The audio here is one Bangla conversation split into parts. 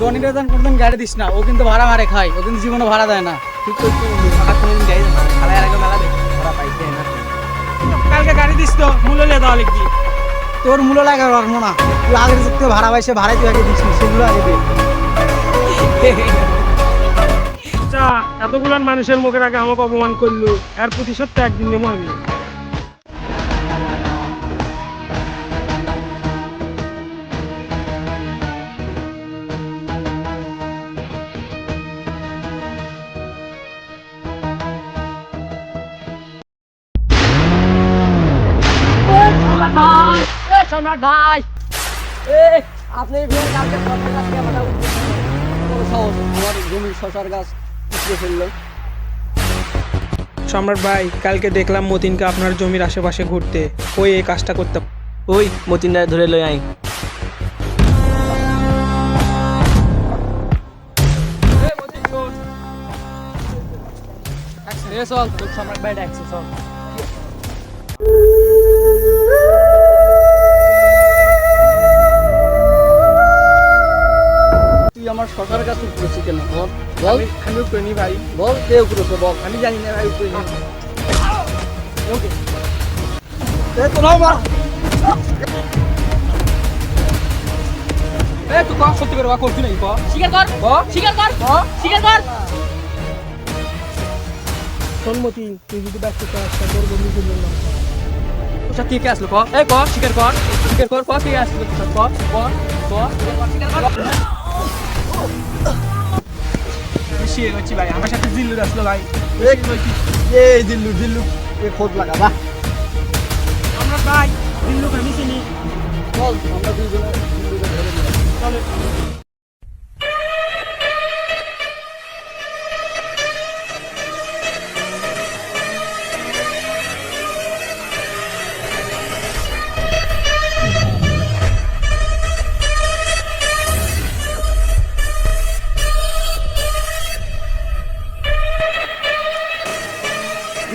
জনি রেজান কোনদিন গাড়ি দিস না ও কিন্তু ভাড়া মারে খায় ও কিন্তু জীবনে ভাড়া দেয় না। ঠিক করছি বন্ধু সারা কোনোদিন খেলার আগে মেলা দেখি ওরা পাইছে না। কালকে গাড়ি দিস তো মূল্য নিয়ে দেওয়া লিখবি তোর মূল্য লাগে পারব না। তুই আগের যুক্ত ভাড়া পাইছে ভাড়াই তুই আগে দিস সেগুলো আগে দে। আচ্ছা এতগুলান মানুষের মুখের আগে আমাকে অপমান করল এর প্রতিশোধ তো একদিন নেব আমি। সম্রাট ভাই। আপনি আমার জমির শশার গাছ ফেলল। সম্রাট ভাই কালকে দেখলাম মতিনকে আপনার জমির আশেপাশে ঘুরতে। ওই এই কাজটা করতে ওই মতিনটা ধরে লই আই চল। সম্রাট ভাই ডাকছে চল। শশার গাছ উপরেছি কেন? বল বল। আমি করিনি ভাই। বল কে উপরেছে বল। আমি জানি না ভাই উপরে ওকে। এ তো নাও মার। এ তুই কম সত্যি করে বা করছি নাকি ক স্বীকার কর। ক? স্বীকার কর। স্বীকার কর। শোন মতিন তুই যদি ব্যস্ত কাজটা তোর বন্ধু করব না। ওটা কে কে আসলো? ক? এ ক? স্বীকার কর। স্বীকার কর ক? কে আসলো? ক? ক? ক? বেশি হচ্ছি ভাই। আমার সাথে জিল্লুর আসলো ভাই। এ দিল্লু দিল্লু এ খোঁজ লাগা বা সম্রাট ভাই জিল্লুক আমি চিনি চল আমরা দুইজনে চলে।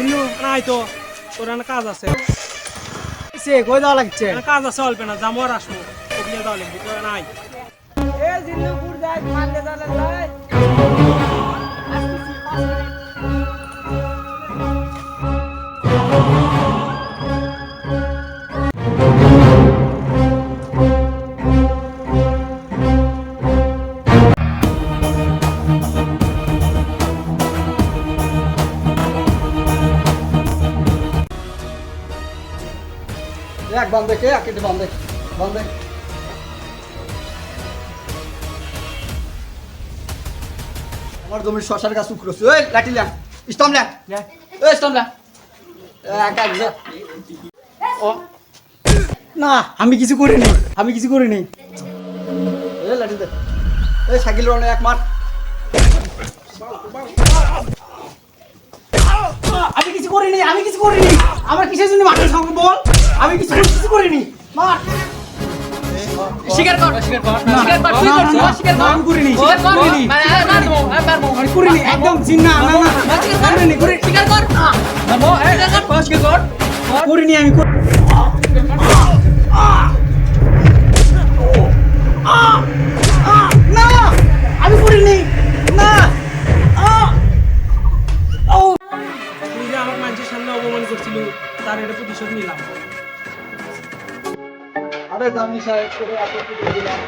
জিল্লু নাই তো। তোর কাজ আছে। সে কই লাগছে? কাজ আছে অল্প না যাব আর আসব। দেওয়া লিখবি তোর নাই এক বান্ধে কে এক বান্ধে বান্ধে আমার জমির শশার গাছ উকরোস ওই লাঠি স্টম ওই স্টম এক এক ও। না আমি কিছু করিনি আমি কিছু করিনি। এই লাঠি দে। এই সাইকেল রনে এক মার। আমি কিছু করিনি আমি কিছু করিনি। আমার কিসের জন্য মাঠের সঙ্গে বল? আমি কিছু কিছু করিনি মার। স্বীকার কর স্বীকার কর স্বীকার কর তুই না, স্বীকার কর। আমি করিনি, স্বীকার কর মানে আমি মারবো আমি মারবো। আমি করিনি একদম না না স্বীকার কর করিনি করি স্বীকার কর মারবো স্বীকার কর। স্বীকার কর। করিনি আমি করি- না আমি করিনি। না তুই আমার মানুষের সামনে অপমান করছিল তার এটা প্রতিশোধ নিলাম। সাহেব করে দিলাম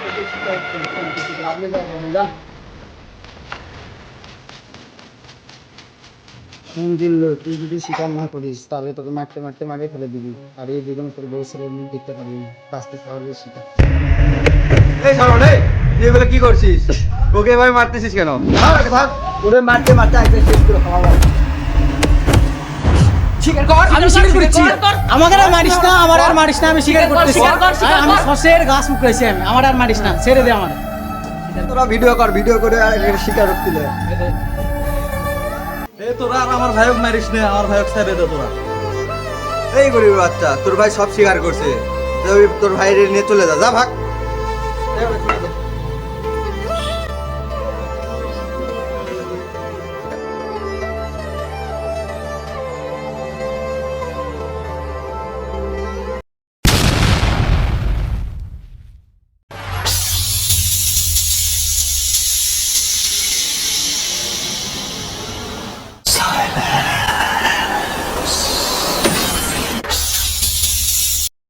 আপনি যাবেন না তুই যদি স্বীকার না করিস তাহলে তোকে মারতে মারতে মারিয়ে ফেলে দিবি। আর এই জীবন তোর বউ ছেলে মুখ দেখতে পারবি। বাঁচতে পারবি স্বীকার এই শরণ এই তুই এগুলো কি করছিস? ওকে এভাবে মারতেছিস কেন? ওরে মারতে মারতে আইতে শেষ করে খাওয়া স্বীকার কর আমি স্বীকার করছি। আমাকে আর মারিস না আমার আর মারিস না আমি স্বীকার করতেছি। আমি। গাছ উকড়াইছি আমি আমার আর মারিস না ছেড়ে দে আমার। তোরা ভিডিও কর ভিডিও করে আর স্বীকারোক্তি দে। এ তোরা আর আমার ভাইক মারিস না আমার ভাইক ছেড়ে দে তোরা। এই গরিব বাচ্চা তোর ভাই সব স্বীকার করছে। তোর ভাইয়ের নিয়ে চলে যা যা ভাগ।